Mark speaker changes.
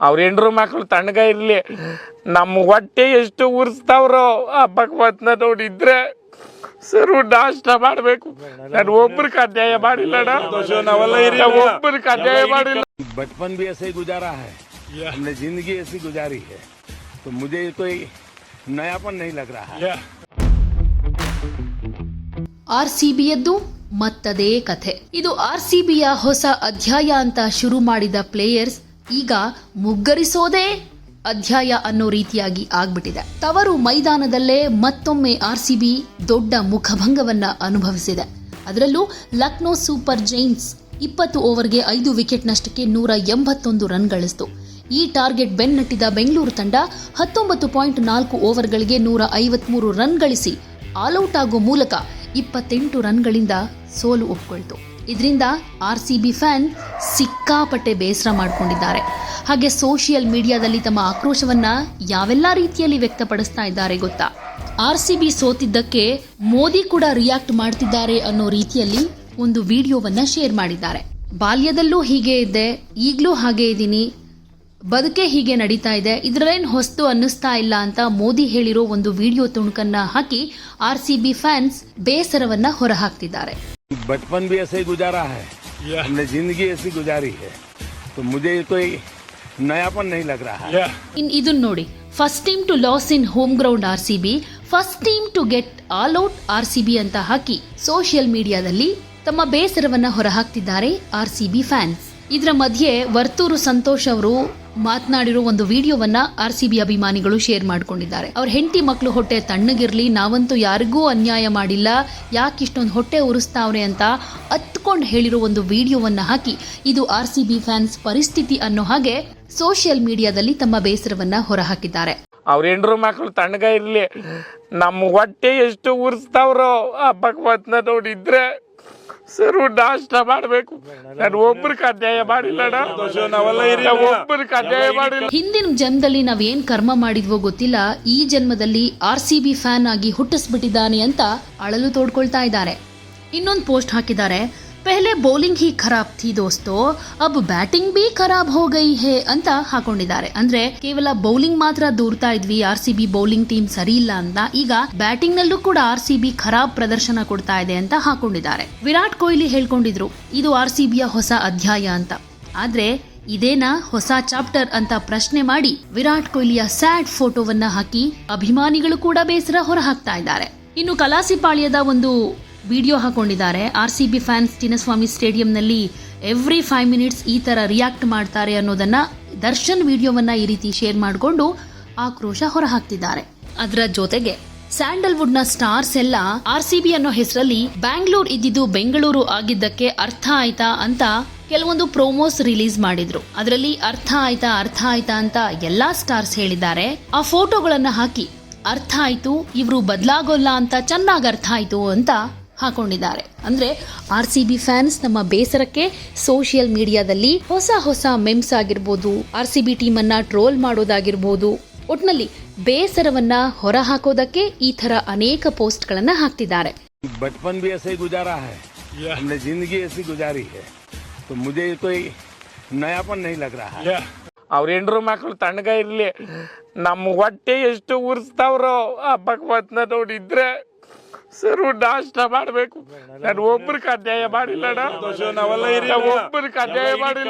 Speaker 1: ಅವ್ರ ಹೆಂಡ್ರು ಮಕ್ಳು ತಣ್ಣಗ ಇರ್ಲಿ ನಮ್ಮ ಹೊಟ್ಟೆ ಎಷ್ಟು ಉರ್ಸ್ತಾವ್ರೋ ಆ ಭಗವತ್ನ ನೋಡಿದ್ರೆ ಸರು ನಾಷ್ಟ ಮಾಡ್ಬೇಕು ನಾನು ಒಬ್ರಿಗೆ ಅನ್ಯಾಯ ಮಾಡಿಲ್ಲಣ್ಣ ನಾವ್ ಒಬ್ರಿಗೆ ಅನ್ಯಾಯ ಮಾಡಿಲ್ಲ
Speaker 2: बचपन भी ऐसे ही गुजारा है हमने जिंदगी ऐसी गुजारी है तो मुझे कोई नयापन नहीं लग रहा है
Speaker 3: ಆರ್ ಸಿ ಬಿಯದ್ದು ಮತ್ತದೇ ಕಥೆ ಇದು ಆರ್ ಸಿ ಬಿಯ ಹೊಸ ಅಧ್ಯಾಯ ಅಂತ ಶುರು ಮಾಡಿದ ಪ್ಲೇಯರ್ಸ್ ಈಗ ಮುಗ್ಗರಿಸೋದೇ ಅಧ್ಯಾಯ ಅನ್ನೋ ರೀತಿಯಾಗಿ ಆಗ್ಬಿಟ್ಟಿದೆ. ತವರು ಮೈದಾನದಲ್ಲೇ ಮತ್ತೊಮ್ಮೆ ಆರ್ ಸಿ ದೊಡ್ಡ ಮುಖಭಂಗವನ್ನ ಅನುಭವಿಸಿದೆ. ಅದರಲ್ಲೂ ಲಕ್ನೋ ಸೂಪರ್ ಜೈನ್ಸ್ ಇಪ್ಪತ್ತು ಓವರ್ಗೆ ಐದು ವಿಕೆಟ್ ನಷ್ಟಕ್ಕೆ ನೂರ ಎಂಬತ್ತೊಂದು ರನ್ ಗಳಿಸಿತು ಈ ಟಾರ್ಗೆಟ್ ಬೆನ್ನಟ್ಟಿದ ಬೆಂಗಳೂರು ತಂಡ ಹತ್ತೊಂಬತ್ತು ಪಾಯಿಂಟ್ ನಾಲ್ಕು ಓವರ್ಗಳಿಗೆ ನೂರ ಐವತ್ಮೂರು ರನ್ ಗಳಿಸಿ ಆಲ್ಔಟ್ ಆಗೋ ಮೂಲಕ ಇಪ್ಪತ್ತೆಂಟು ರನ್ಗಳಿಂದ ಸೋಲು ಒಪ್ಕೊಳ್ತು. ಇದರಿಂದ ಆರ್ ಸಿ ಬಿ ಫ್ಯಾನ್ ಸಿಕ್ಕಾಪಟ್ಟೆ ಬೇಸರ ಮಾಡಿಕೊಂಡಿದ್ದಾರೆ. ಹಾಗೆ ಸೋಷಿಯಲ್ ಮೀಡಿಯಾದಲ್ಲಿ ತಮ್ಮ ಆಕ್ರೋಶವನ್ನ ಯಾವೆಲ್ಲ ರೀತಿಯಲ್ಲಿ ವ್ಯಕ್ತಪಡಿಸ್ತಾ ಇದ್ದಾರೆ ಗೊತ್ತಾ? ಆರ್ ಸಿ ಬಿ ಸೋತಿದ್ದಕ್ಕೆ ಮೋದಿ ಕೂಡ ರಿಯಾಕ್ಟ್ ಮಾಡ್ತಿದ್ದಾರೆ ಅನ್ನೋ ರೀತಿಯಲ್ಲಿ ಒಂದು ವಿಡಿಯೋವನ್ನ ಶೇರ್ ಮಾಡಿದ್ದಾರೆ. ಬಾಲ್ಯದಲ್ಲೂ ಹೀಗೆ ಇದ್ದೆ ಈಗಲೂ ಹಾಗೆ ಇದ್ದೀನಿ ಬದುಕೆ ಹೀಗೆ ನಡೀತಾ ಇದೆ, ಇದರಲ್ಲೇನು ಹೊಸ್ತು ಅನ್ನಿಸ್ತಾ ಇಲ್ಲ ಅಂತ ಮೋದಿ ಹೇಳಿರೋ ಒಂದು ವಿಡಿಯೋ ತುಣುಕನ್ನ ಹಾಕಿ ಆರ್ ಸಿ ಬಿ ಫ್ಯಾನ್ಸ್ ಬೇಸರವನ್ನ ಹೊರಹಾಕ್ತಿದ್ದಾರೆ.
Speaker 2: बचपन भी ऐसे ही गुजारा है हमने जिंदगी ऐसी गुजारी है तो मुझे कोई नयापन नहीं लग रहा है
Speaker 3: ಇನ್ ಇದನ್ನ ನೋಡಿ first team to loss in home ground R C B first team to get all out R C B ಅಂತ ಹಾಕಿ ಸೋಷಿಯಲ್ ಮೀಡಿಯಾದಲ್ಲಿ ತಮ್ಮ ಬೇಸರವನ್ನ ಹೊರಹಾಕ್ತಿದ್ದಾರೆ ಆರ್ ಸಿ ಬಿ ಫ್ಯಾನ್ಸ್ ಇದರ ಮಧ್ಯೆ ವರ್ತೂರು ಸಂತೋಷ್ ಅವರು ಮಾತನಾಡಿರೋ ಒಂದು ವಿಡಿಯೋವನ್ನ ಆರ್ ಸಿ ಬಿ ಅಭಿಮಾನಿಗಳು ಶೇರ್ ಮಾಡ್ಕೊಂಡಿದ್ದಾರೆ. ಅವ್ರ ಹೆಂಡತಿ ಮಕ್ಕಳು ಹೊಟ್ಟೆ ತಣ್ಣಗಿರಲಿ, ನಾವಂತೂ ಯಾರಿಗೂ ಅನ್ಯಾಯ ಮಾಡಿಲ್ಲ ಯಾಕೆ ಇಷ್ಟೊಂದು ಹೊಟ್ಟೆ ಉರಿಸ್ತಾವ್ರೆ ಅಂತ ಅತ್ಕೊಂಡು ಹೇಳಿರೋ ಒಂದು ವಿಡಿಯೋವನ್ನ ಹಾಕಿ ಇದು ಆರ್ ಸಿ ಬಿ ಫ್ಯಾನ್ಸ್ ಪರಿಸ್ಥಿತಿ ಅನ್ನೋ ಹಾಗೆ ಸೋಷಿಯಲ್ ಮೀಡಿಯಾದಲ್ಲಿ ತಮ್ಮ ಬೇಸರವನ್ನ ಹೊರಹಾಕಿದ್ದಾರೆ.
Speaker 1: ಅವ್ರ ಹೆಂಡ್ರು ಮಕ್ಕಳು ತಣ್ಣಗ ಇರ್ಲಿ ನಮ್ಮ ಹೊಟ್ಟೆ ಎಷ್ಟು ಉರ್ಸ್ತಾವ್ರೋ ಆ ಭಗವತ್ನ ನೋಡಿದ್ರೆ ಸರು ನಾಷ್ಟ ಮಾಡಬೇಕು. ನಾನು ಒಬ್ರು ಅನ್ಯಾಯ ಮಾಡಿಲ್ಲ ಒಬ್ಬರಿಗೆ ಅಧ್ಯಾಯ ಅನ್ಯಾಯ ಮಾಡಿಲ್ಲ.
Speaker 3: ಹಿಂದಿನ ಜನ್ಮದಲ್ಲಿ ನಾವೇನ್ ಕರ್ಮ ಮಾಡಿದ್ವೋ ಗೊತ್ತಿಲ್ಲ ಈ ಜನ್ಮದಲ್ಲಿ ಆರ್ ಸಿ ಬಿ ಫ್ಯಾನ್ ಆಗಿ ಹುಟ್ಟಿಸ್ಬಿಟ್ಟಿದ್ದಾನೆ ಅಂತ ಅಳಲು ತೋಡ್ಕೊಳ್ತಾ ಇದ್ದಾರೆ. ಇನ್ನೊಂದು ಪೋಸ್ಟ್ ಹಾಕಿದ್ದಾರೆ ಪೆಹಲೆ ಬೌಲಿಂಗ್ ಹೀ ಖರಾಬ್ ಥಿ ದೋಸ್ತೋ, ಅಬ್ ಬ್ಯಾಟಿಂಗ್ ಬಿ ಖರಾಬ್ ಹೋಗೈ ಹೇ ಅಂತ ಹಾಕೊಂಡಿದ್ದಾರೆ. ಅಂದ್ರೆ ಕೇವಲ ಬೌಲಿಂಗ್ ಮಾತ್ರ ದೂರ್ತಾ ಇದ್ವಿ, R C B bowling team ಸರಿ ಇಲ್ಲ ಅಂತ, ಈಗ ಬ್ಯಾಟಿಂಗ್ ನಲ್ಲೂ ಕೂಡ ಆರ್ ಸಿ ಬಿ ಖರಾಬ್ ಪ್ರದರ್ಶನ ಕೊಡ್ತಾ ಇದೆ ಅಂತ ಹಾಕೊಂಡಿದ್ದಾರೆ. ವಿರಾಟ್ ಕೊಹ್ಲಿ ಹೇಳ್ಕೊಂಡಿದ್ರು, ಇದು ಆರ್ ಸಿ ಬಿಯ ಹೊಸ ಅಧ್ಯಾಯ ಅಂತ. ಆದ್ರೆ ಇದೇನಾ ಹೊಸ ಚಾಪ್ಟರ್ ಅಂತ ಪ್ರಶ್ನೆ ಮಾಡಿ ವಿರಾಟ್ ಕೊಹ್ಲಿಯ ಸ್ಯಾಡ್ ಫೋಟೋವನ್ನ ಹಾಕಿ ಅಭಿಮಾನಿಗಳು ಕೂಡ ಬೇಸರ ಹೊರಹಾಕ್ತಾ ಇದ್ದಾರೆ. ಇನ್ನು ಕಲಾಸಿಪಾಳ್ಯದ ಒಂದು ವಿಡಿಯೋ ಹಾಕೊಂಡಿದ್ದಾರೆ. R C B fans Chinnaswamy ಸ್ಟೇಡಿಯಂನಲ್ಲಿ every five minutes ಈ ಥರ ರಿಯಾಕ್ಟ್ ಮಾಡ್ತಾರೆ ಅನ್ನೋದನ್ನು ದರ್ಶನ್ ವಿಡಿಯೋವನ್ನು ಈ ರೀತಿ ಶೇರ್ ಮಾಡಿಕೊಂಡು ಆಕ್ರೋಶ ಹೊರಹಾಕ್ತಿದ್ದಾರೆ. ಅದರ ಜೊತೆಗೆ ಸ್ಯಾಂಡಲ್ವುಡ್ನ ಸ್ಟಾರ್ಸ್ ಎಲ್ಲ ಆರ್ ಸಿ ಬಿ ಅನ್ನೋ ಹೆಸರಲ್ಲಿ ಬ್ಯಾಂಗ್ಳೂರ್ ಇದ್ದಿದ್ದು ಬೆಂಗಳೂರು ಆಗಿದ್ದಕ್ಕೆ ಅರ್ಥ ಆಯ್ತಾ ಅಂತ ಕೆಲವೊಂದು ಪ್ರೋಮೋಸ್ ರಿಲೀಸ್ ಮಾಡಿದ್ರು. ಅದರಲ್ಲಿ ಅರ್ಥ ಆಯ್ತಾ ಅರ್ಥ ಆಯ್ತಾ ಅಂತ ಎಲ್ಲಾ ಸ್ಟಾರ್ಸ್ ಹೇಳಿದ್ದಾರೆ. ಆ ಫೋಟೋಗಳನ್ನ ಹಾಕಿ ಅರ್ಥ ಆಯ್ತು, ಇವರು ಬದಲಾಗೋಲ್ಲ ಅಂತ ಚೆನ್ನಾಗಿ ಅರ್ಥ ಆಯ್ತು ಅಂತ ಹಾಕೊಂಡಿದ್ದಾರೆ ಅಂದ್ರೆ ಆರ್ ಸಿ ಬಿ ಫ್ಯಾನ್ಸ್ ನಮ್ಮ ಬೇಸರಕ್ಕೆ ಸೋಷಿಯಲ್ ಮೀಡಿಯಾದಲ್ಲಿ ಹೊಸ ಹೊಸ ಮೆಮ್ಸ್ ಆಗಿರ್ಬೋದು ಆರ್ ಸಿ ಬಿ ಟೀಮ್ ಅನ್ನ ಟ್ರೋಲ್ ಮಾಡೋದಾಗಿರ್ಬೋದು ಒಟ್ನಲ್ಲಿ ಬೇಸರವನ್ನ ಹೊರ ಹಾಕೋದಕ್ಕೆ ಈ ತರ ಅನೇಕ ಪೋಸ್ಟ್ಗಳನ್ನ ಹಾಕ್ತಿದ್ದಾರೆ
Speaker 2: बचपन भी ऐसे ही गुजारा है हमने जिंदगी ऐसी गुजारी है तो मुझे कोई नयापन नहीं लग रहा है
Speaker 1: ಅವ್ರ ಹೆಂಡ್ರು ಮಕ್ಳು ತಣ್ಣಗ ಇರ್ಲಿ ನಮ್ಮ ಹೊಟ್ಟೆ ಎಷ್ಟು ಉರ್ಸ್ತಾವ್ರೋ ಆ ಭಗವತ್ನ ನೋಡಿದ್ರೆ ಸರು ನಾಷ್ಟ ಮಾಡ್ಬೇಕು. ನಾನು ಒಬ್ರಿಗೆ ಅಧ್ಯಾಯ ಮಾಡಿಲ್ಲ. ಒಬ್ಬರಿಗೆ ಅಧ್ಯಾಯ ಅನ್ಯಾಯ ಮಾಡಿಲ್ಲ.